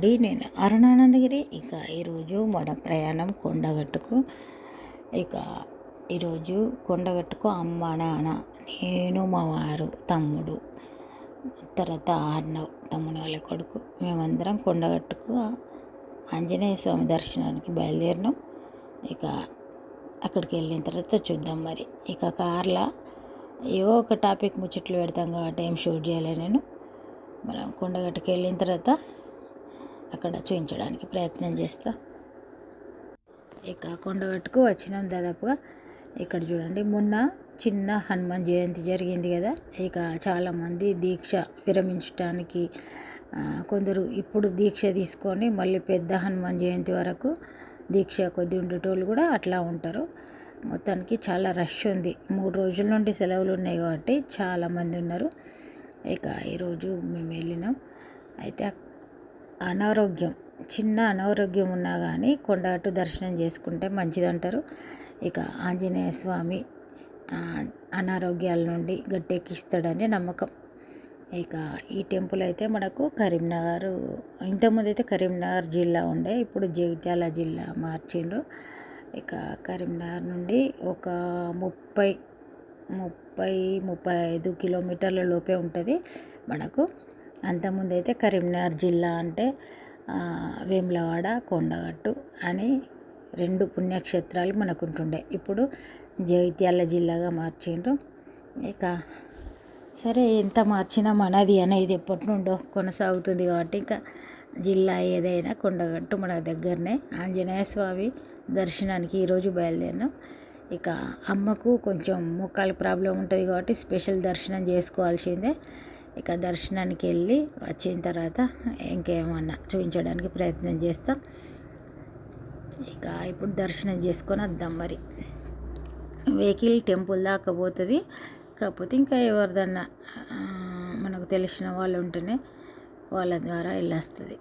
అండి. నేను అరుణానందగిరి. ఇక ఈరోజు మన ప్రయాణం కొండగట్టుకు. ఇక ఈరోజు కొండగట్టుకు అమ్మ నాన్న నేను మా వారు తమ్ముడు తర్వాత ఆర్నవ్ తమ్ముడు వాళ్ళ కొడుకు. మేమందరం కొండగట్టుకు ఆంజనేయ స్వామి దర్శనానికి బయలుదేరినాం. ఇక అక్కడికి వెళ్ళిన తర్వాత చూద్దాం మరి. ఇక కార్లో ఏవో ఒక టాపిక్ ముచ్చట్లు పెడతాం కాబట్టి ఏం షూట్ చేయలే నేను. మనం కొండగట్టుకు వెళ్ళిన తర్వాత అక్కడ చూపించడానికి ప్రయత్నం చేస్తా. ఇక కొండగట్టుకు వచ్చినాం దాదాపుగా. ఇక్కడ చూడండి మొన్న చిన్న హనుమాన్ జయంతి జరిగింది కదా. ఇక చాలామంది దీక్ష విరమించడానికి కొందరు ఇప్పుడు దీక్ష తీసుకొని మళ్ళీ పెద్ద హనుమాన్ జయంతి వరకు దీక్ష కొద్ది ఉండేటోళ్ళు కూడా అట్లా ఉంటారు. మొత్తానికి చాలా రష్ ఉంది. మూడు రోజుల నుండి సెలవులు ఉన్నాయి కాబట్టి చాలామంది ఉన్నారు. ఇక ఈరోజు మేము వెళ్ళినాం. అయితే అనారోగ్యం చిన్న అనారోగ్యం ఉన్నా కానీ కొండగట్టు దర్శనం చేసుకుంటే మంచిదంటారు. ఇక ఆంజనేయ స్వామి అనారోగ్యాల నుండి గట్టెక్కిస్తాడని నమ్మకం. ఇక ఈ టెంపుల్ అయితే మనకు కరీంనగర్ ఇంతకుముందు అయితే కరీంనగర్ జిల్లా ఉండే ఇప్పుడు జగిత్యాల జిల్లా మార్చిండ్రు. ఇక కరీంనగర్ నుండి ఒక ముప్పై ముప్పై ముప్పై ఐదు కిలోమీటర్ల లోపే ఉంటుంది మనకు. అంతకుముందు అయితే కరీంనగర్ జిల్లా అంటే వేములవాడ కొండగట్టు అని రెండు పుణ్యక్షేత్రాలు మనకు ఉంటుండే ఇప్పుడు జగిత్యాల జిల్లాగా మార్చిండ్రు. ఇక సరే ఎంత మార్చినా మనది అనేది ఎప్పటి నుండో కొనసాగుతుంది కాబట్టి ఇంకా జిల్లా ఏదైనా కొండగట్టు మన దగ్గరనే. ఆంజనేయ స్వామి దర్శనానికి ఈరోజు బయలుదేరినాం. ఇక అమ్మకు కొంచెం మోకాలు ప్రాబ్లం ఉంటుంది కాబట్టి స్పెషల్ దర్శనం చేసుకోవాల్సిందే. ఇక దర్శనానికి వెళ్ళి వచ్చిన తర్వాత ఇంకేమన్నా చూపించడానికి ప్రయత్నం చేస్తాం. ఇక ఇప్పుడు దర్శనం చేసుకొని వద్దాం మరి. వెహికల్ టెంపుల్ దాకా పోతుంది. కాకపోతే ఇంకా ఎవరిదన్నా మనకు తెలిసిన వాళ్ళు ఉంటేనే వాళ్ళ ద్వారా వెళ్ళొస్తుంది.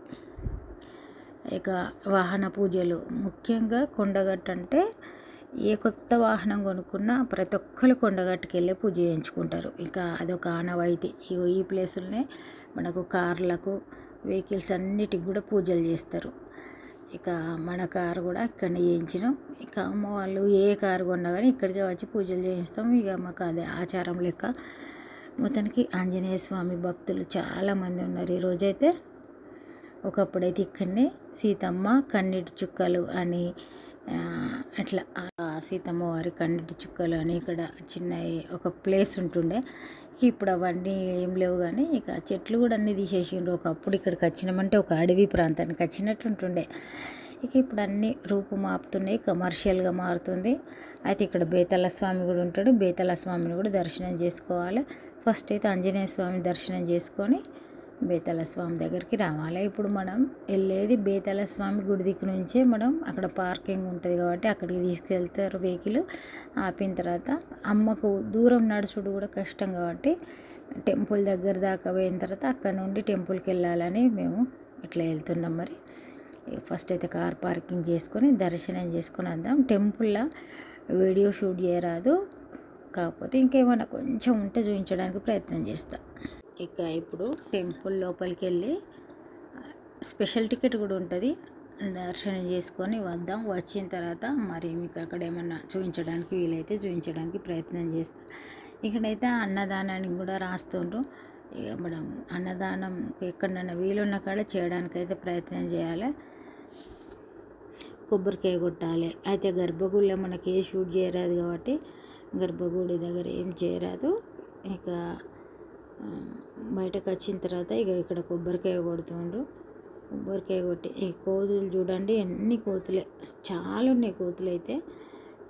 ఇక వాహన పూజలు ముఖ్యంగా కొండగట్టు అంటే ఏ కొత్త వాహనం కొనుక్కున్నా ప్రతి ఒక్కరు కొండగట్టుకెళ్ళి పూజ చేయించుకుంటారు. ఇక అదొక ఆనవాయితీ. ఇగో ఈ ప్లేసులనే మనకు కార్లకు వెహికల్స్ అన్నిటికి కూడా పూజలు చేస్తారు. ఇక మన కారు కూడా ఇక్కడనే చేయించినాం. ఇక అమ్మ వాళ్ళు ఏ కారు కొన్నా కానీ ఇక్కడికే వచ్చి పూజలు చేయిస్తాం. ఇక మాకు అదే ఆచారం లెక్క. మొత్తానికి ఆంజనేయ స్వామి భక్తులు చాలామంది ఉన్నారు. ఈరోజైతే ఒకప్పుడైతే ఇక్కడనే సీతమ్మ కన్నీటి చుక్కలు అని అట్లా. సీతమ్మ వారి కన్నీటి చుక్కలు అని ఇక్కడ చిన్న ఒక ప్లేస్ ఉంటుండే. ఇప్పుడు అవన్నీ ఏం లేవు కానీ ఇక చెట్లు కూడా అన్నీ తీసేసిండ్రు. ఒకప్పుడు ఇక్కడికి వచ్చినామంటే ఒక అడవి ప్రాంతానికి వచ్చినట్టు ఉంటుండే. ఇక ఇప్పుడు అన్నీ రూపు మాపుతున్నాయి కమర్షియల్గా మారుతుంది. అయితే ఇక్కడ బేతల స్వామి కూడా ఉంటాడు. బేతల స్వామిని కూడా దర్శనం చేసుకోవాలి. ఫస్ట్ అయితే ఆంజనేయ స్వామి దర్శనం చేసుకొని బేతల స్వామి దగ్గరికి రావాలి. ఇప్పుడు మనం వెళ్ళేది బేతల స్వామి గుడి దిక్కు నుంచే మనం అక్కడ పార్కింగ్ ఉంటుంది కాబట్టి అక్కడికి తీసుకెళ్తారు వెహికల్ ఆపిన తర్వాత అమ్మకు దూరం నడుచుడు కూడా కష్టం కాబట్టి టెంపుల్ దగ్గర దాకా పోయిన తర్వాత అక్కడ నుండి టెంపుల్కి వెళ్ళాలని మేము ఇట్లా వెళ్తున్నాం మరి. ఫస్ట్ అయితే కార్ పార్కింగ్ చేసుకొని దర్శనం చేసుకొని వద్దాం. టెంపుల్లో వీడియో షూట్ చేయరాదు. కాకపోతే ఇంకేమైనా కొంచెం ఉంటే చూపించడానికి ప్రయత్నం చేస్తాను ఇక ఇప్పుడు టెంపుల్ లోపలికి వెళ్ళి స్పెషల్ టికెట్ కూడా ఉంటుంది. దర్శనం చేసుకొని వద్దాం. వచ్చిన తర్వాత మరి మీకు అక్కడ ఏమన్నా చూపించడానికి వీలైతే చూపించడానికి ప్రయత్నం చేస్తా. ఇక్కడైతే అన్నదానానికి కూడా రాస్తుండ్రు. ఇక మనం అన్నదానం ఎక్కడన్నా వీలున్న కాడ చేయడానికైతే ప్రయత్నం చేయాలి. కొబ్బరికాయ కొట్టాలి. అయితే గర్భగుడిలో మనకి ఏ షూట్ చేయరాదు కాబట్టి గర్భగుడి దగ్గర ఏం చేయరాదు. ఇక బయటకు వచ్చిన తర్వాత ఇక ఇక్కడ కొబ్బరికాయ కొడుతుండ్రు. కొబ్బరికాయ కొట్టి ఈ కోతులు చూడండి ఎన్ని కోతులే చాలా ఉన్నాయి కోతులు అయితే.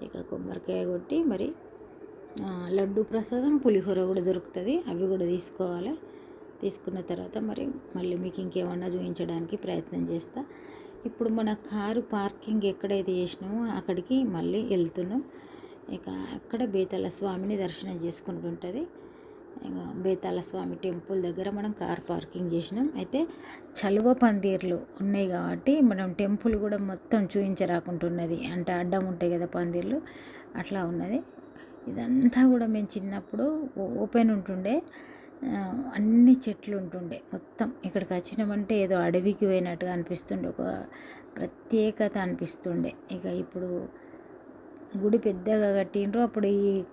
ఇక కొబ్బరికాయ కొట్టి మరి లడ్డు ప్రసాదం పులిహోర కూడా దొరుకుతుంది అవి కూడా తీసుకోవాలి. తీసుకున్న తర్వాత మరి మళ్ళీ మీకు ఇంకేమన్నా చూపించడానికి ప్రయత్నం చేస్తా. ఇప్పుడు మన కారు పార్కింగ్ ఎక్కడైతే చేసినామో అక్కడికి మళ్ళీ వెళ్తున్నాం. ఇక అక్కడ బేతల స్వామిని దర్శనం చేసుకుంటుంటుంది. బేతాల స్వామి టెంపుల్ దగ్గర మనం కార్ పార్కింగ్ చేసినాం. అయితే చలువ పందిర్లు ఉన్నాయి కాబట్టి మనం టెంపుల్ కూడా మొత్తం చూయించరాకుంటున్నది. అంటే అడ్డం ఉంటాయి కదా పందిర్లు అట్లా ఉన్నది. ఇదంతా కూడా మేము చిన్నప్పుడు ఓపెన్ ఉంటుండే. అన్ని చెట్లు ఉంటుండే మొత్తం. ఇక్కడికి వచ్చినామంటే ఏదో అడవికి పోయినట్టుగా అనిపిస్తుండే. ఒక ప్రత్యేకత అనిపిస్తుండే. ఇక ఇప్పుడు గుడి పెద్దగా కట్టిండ్రు. అప్పుడు ఈ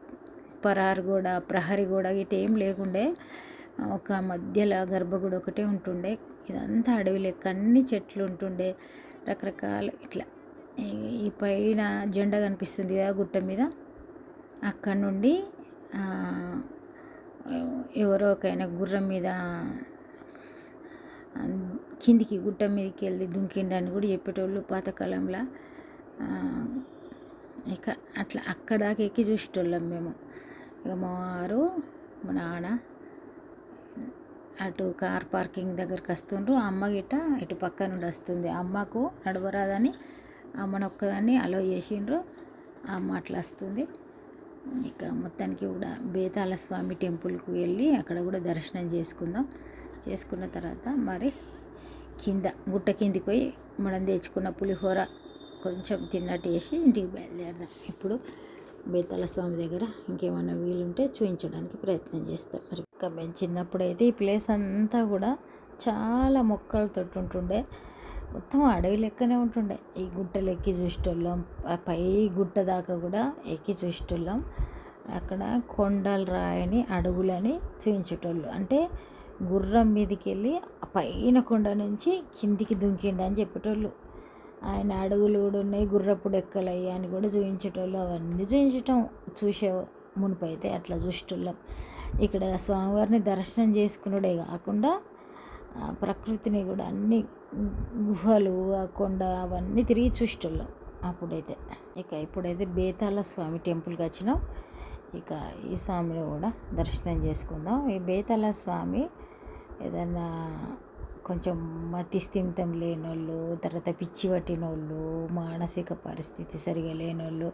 పరారు గోడ ప్రహరీ గోడ ఇటు ఏం లేకుండే. ఒక మధ్యలో గర్భగుడి ఒకటే ఉంటుండే. ఇదంతా అడవి లెక్క అన్ని చెట్లు ఉంటుండే. రకరకాల ఇట్లా. ఈ- పైన జెండా కనిపిస్తుంది కదా గుట్ట మీద. అక్కడ నుండి ఎవరో ఒక ఆయన గుర్రం మీద కిందికి గుట్ట మీదకి వెళ్ళి దుంకిండని కూడా చెప్పేటోళ్ళు పాతకాలంలో. ఇక అట్లా అక్కడ దాకా ఎక్కి చూసేటోళ్ళం మేము. ఇక మా వారు మా నాన్న అటు కార్ పార్కింగ్ దగ్గరికి వస్తుండ్రు. అమ్మ గిట్ట ఇటు పక్క నుండి వస్తుంది. అమ్మకు నడవరాదని అమ్మను ఒక్కదాన్ని అలో చేసిండ్రు. అమ్మ అట్లా వస్తుంది. ఇక మొత్తానికి కూడా బేతాల స్వామి టెంపుల్కి వెళ్ళి అక్కడ కూడా దర్శనం చేసుకుందాం. చేసుకున్న తర్వాత మరి కింద గుట్ట కిందికి పోయి మనం తెచ్చుకున్న పులిహోర కొంచెం తిన్నట్టు వేసి ఇంటికి బయలుదేరదాం. ఇప్పుడు బేతాల స్వామి దగ్గర ఇంకేమైనా వీలుంటే చూపించడానికి ప్రయత్నం చేస్తాం. మరి ఇంకా మేము చిన్నప్పుడు అయితే ఈ ప్లేస్ అంతా కూడా చాలా మొక్కలతో ఉంటుండే. మొత్తం అడవి లెక్కనే ఉంటుండే. ఈ గుట్టలు ఎక్కి చూసేటోళ్ళం. ఆ పై గుట్ట దాకా కూడా ఎక్కి చూసేటోళ్ళం. అక్కడ కొండలు రాయని అడుగులని చూపించేటోళ్ళు అంటే గుర్రం మీదకి వెళ్ళి ఆ పైన కొండ నుంచి కిందికి దుంకిండి అని చెప్పేటోళ్ళు. ఆయన అడుగులు కూడా ఉన్నాయి గుర్రపు డెక్కలయ్యి అని కూడా చూపించేటోళ్ళు అవన్నీ చూపించటం చూసే మునిపైతే అట్లా చూసేటోళ్ళం. ఇక్కడ స్వామివారిని దర్శనం చేసుకున్నడే కాకుండా ప్రకృతిని కూడా అన్ని గుహలు ఆ కొండ అవన్నీ తిరిగి చూసేటోళ్ళం అప్పుడైతే. ఇక ఇప్పుడైతే బేతాళ స్వామి టెంపుల్కి వచ్చినాం. ఇక ఈ స్వామిని కూడా దర్శనం చేసుకుందాం. ఈ బేతాళ స్వామి ఏదైనా కొంచెం మతిస్థిమితం లేనోళ్ళు తర్వాత పిచ్చి పట్టిన వాళ్ళు మానసిక పరిస్థితి సరిగా లేనోళ్ళు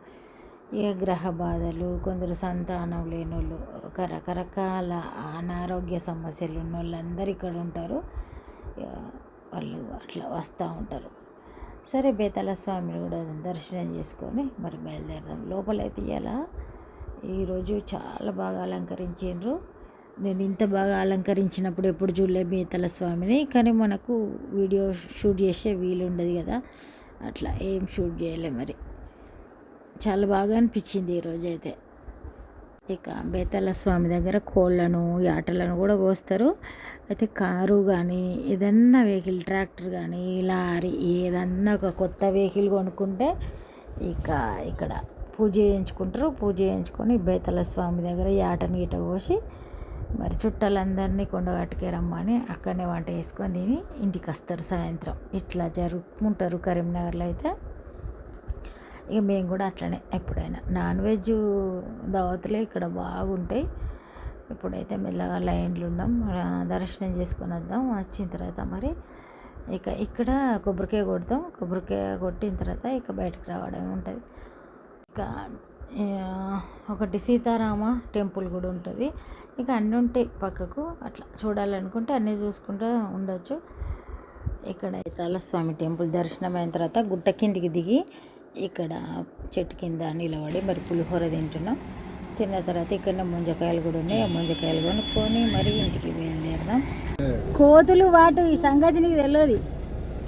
ఇక గ్రహ బాధలు కొందరు సంతానం లేనోళ్ళు ఒక రకరకాల అనారోగ్య సమస్యలు ఉన్న వాళ్ళందరూ ఇక్కడ ఉంటారు. వాళ్ళు అట్లా వస్తూ ఉంటారు. సరే బేతాళ స్వామిని కూడా దర్శనం చేసుకొని మరి బయలుదేరదాం. లోపలైతే ఇలా ఈరోజు చాలా బాగా అలంకరించిండ్రు. నేను ఇంత బాగా అలంకరించినప్పుడు ఎప్పుడు చూడలే బేతల స్వామిని కానీ మనకు వీడియో షూట్ చేసే వీలు ఉండదు కదా. అట్లా ఏం షూట్ చేయలే మరి. చాలా బాగా అనిపించింది ఈరోజు అయితే. ఇక బేతల స్వామి దగ్గర కోళ్ళను యాటలను కూడా కోస్తారు. అయితే కారు కానీ ఏదన్నా వెహికల్ ట్రాక్టర్ కానీ లారీ ఏదన్నా ఒక కొత్త వెహికల్ కొనుక్కుంటే ఇక ఇక్కడ పూజ చేయించుకుంటారు. పూజ చేయించుకొని బేతల స్వామి దగ్గర యాటని గీట కోసి మరి చుట్టాలందరినీ కొండగట్టుకే రమ్మని అక్కడనే వంట వేసుకొని తిని ఇంటికి వస్తారు సాయంత్రం. ఇట్లా జరుపుకుంటారు కరీంనగర్లో అయితే. ఇక మేము కూడా అట్లనే ఎప్పుడైనా. నాన్ వెజ్ దావతులే ఇక్కడ బాగుంటాయి. ఇప్పుడైతే మెల్లగా లైన్లు ఉన్నాం. దర్శనం చేసుకొని వద్దాం. వచ్చిన తర్వాత మరి ఇక ఇక్కడ కొబ్బరికాయ కొడతాం. కొబ్బరికాయ కొట్టిన తర్వాత ఇక బయటకు రావడం ఉంటుంది. ఇంకా ఒకటి సీతారామ టెంపుల్ కూడా ఉంటుంది. ఇక అన్నీ ఉంటాయి పక్కకు. అట్లా చూడాలనుకుంటే అన్నీ చూసుకుంటూ ఉండొచ్చు. ఇక్కడ స్వామి టెంపుల్ దర్శనం అయిన తర్వాత గుట్ట కిందికి దిగి ఇక్కడ చెట్టు కింద నిలబడి మరి పులిహోర తింటున్నాం. తిన్న తర్వాత ఇక్కడ ముంజకాయలు కూడా ఉన్నాయి. ఆ ముంజకాయలు కొనుక్కొని మరి ఇంటికి బయలుదేరదాం. కోతులు వాటు ఈ సంగతి నీకు తెలియదు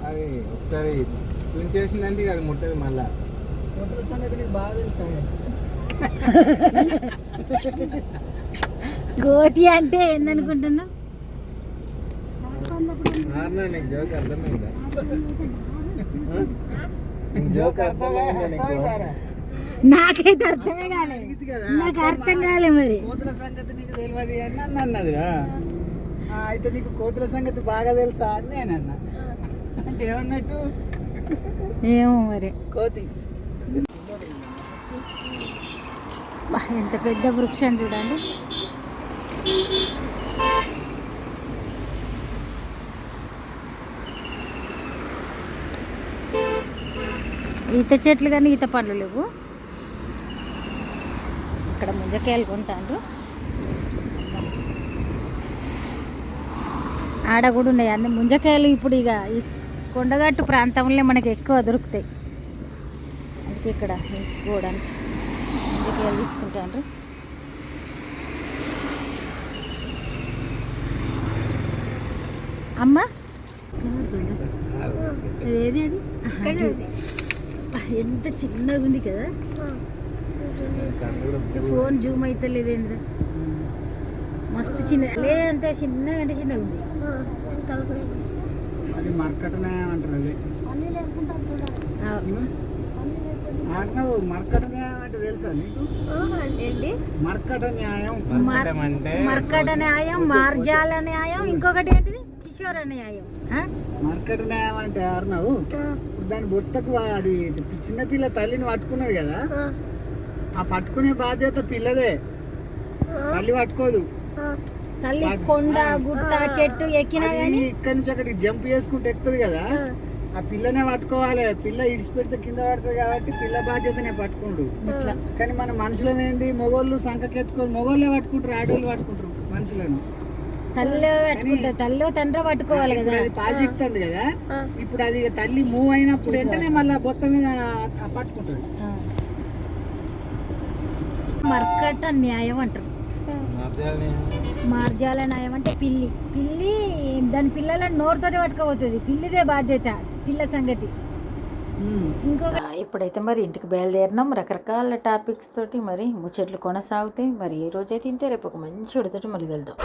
అది ఒకసారి చేసిందంటే అది ముట్టదు మళ్ళీ. కోతి అంటే నీకు నాకైతే అర్థమే కాలేదు నాకు అర్థం కాలే మరి. కోతుల సంగతి నీకు తెలియదు అని నన్ను అన్నదిరా. ఆ, అయితే నీకు కోతుల సంగతి బాగా తెలుసా అని నేను అన్నా. అంటే ఏమన్నట్టు? ఏమో మరి. కోతి. ఎంత పెద్ద వృక్షం చూడండి. ఈత చెట్లు కానీ ఈత పండ్లు లేవు. ఇక్కడ ముంజకాయలు కొంటాండ్రు. ఆడ కూడా ఉన్నాయి. అన్ని ముంజకాయలు ఇప్పుడు ఇక ఈ కొండగట్టు ప్రాంతంలో మనకి ఎక్కువ దొరుకుతాయి. అందుకే ఇక్కడ ఎంచుకోవడానికి ముంజకాయలు తీసుకుంటాండ్రు అమ్మ. ఏది అది? ఎంత చిన్నగా ఉంది కదా. ఫోన్ జూమ్ అయితే లేదేంద్ర మస్తు చిన్న లేదంటే చిన్నగా అంటే చిన్నగా ఉంది. అది మర్కట న్యాయం అంటారు అది. ఆ, మర్కట న్యాయం అంటే తెలుసా నీకు మర్కట న్యాయం. మర్- మర్కట న్యాయం మార్జాల న్యాయం ఇంకొకటి ఏంటిది? కిషోర న్యాయం ఆ? మర్కట న్యాయం అంటే అర్ణవు ఇప్పుడు దాని బొత్తకు అది చిన్నపిల్ల తల్లిని పట్టుకున్నది కదా. ఆ. పట్టుకునే బాధ్యత పిల్లదే. తల్లి పట్టుకోదు. తల్లి కొండ గుట్ట చెట్టు ఎక్కినా గానీ ఇక్కడి నుంచి అక్కడికి జంప్ చేసుకుంటూ ఎక్కుతుంది కదా. ఆ పిల్లనే పట్టుకోవాలి. పిల్ల ఇడిచిపెడితే కింద పడుతుంది కాబట్టి పిల్ల బాధ్యతనే పట్టుకుండు. ఇట్లా. కానీ మన మనుషులం ఏంది? మొగోళ్ళు సంకకెత్తుకొని మొగోళ్ళే పట్టుకుంటారు ఆడోళ్ళు పట్టుకుంటారు మనుషులను. తల్లి పట్టుకుంటారు తల్లి తండ్రి పట్టుకోవాలి కదా. అది పాజిక్తుంది కదా. ఇప్పుడు అది తల్లి మూవ్ అయినప్పుడు వెంటనే మళ్ళీ బొత్త మీద ఆ. పట్టుకుంటుంది. మర్కట న్యాయం అంటారు. మార్జాల న్యాయం అంటే పిల్లి. పిల్లి దాని పిల్లలను నోరుతోటి పట్టుకోబోతుంది. పిల్లిదే బాధ్యత. పిల్ల సంగతి. ఇంకొక ఇప్పుడైతే మరి ఇంటికి బయలుదేరినాం. రకరకాల టాపిక్స్ తోటి మరి ముచ్చట్లు కొనసాగుతాయి. మరి ఈ రోజైతే ఇంతే రేపు ఒక మంచి ఉడతోటి మళ్ళీ వెళ్దాం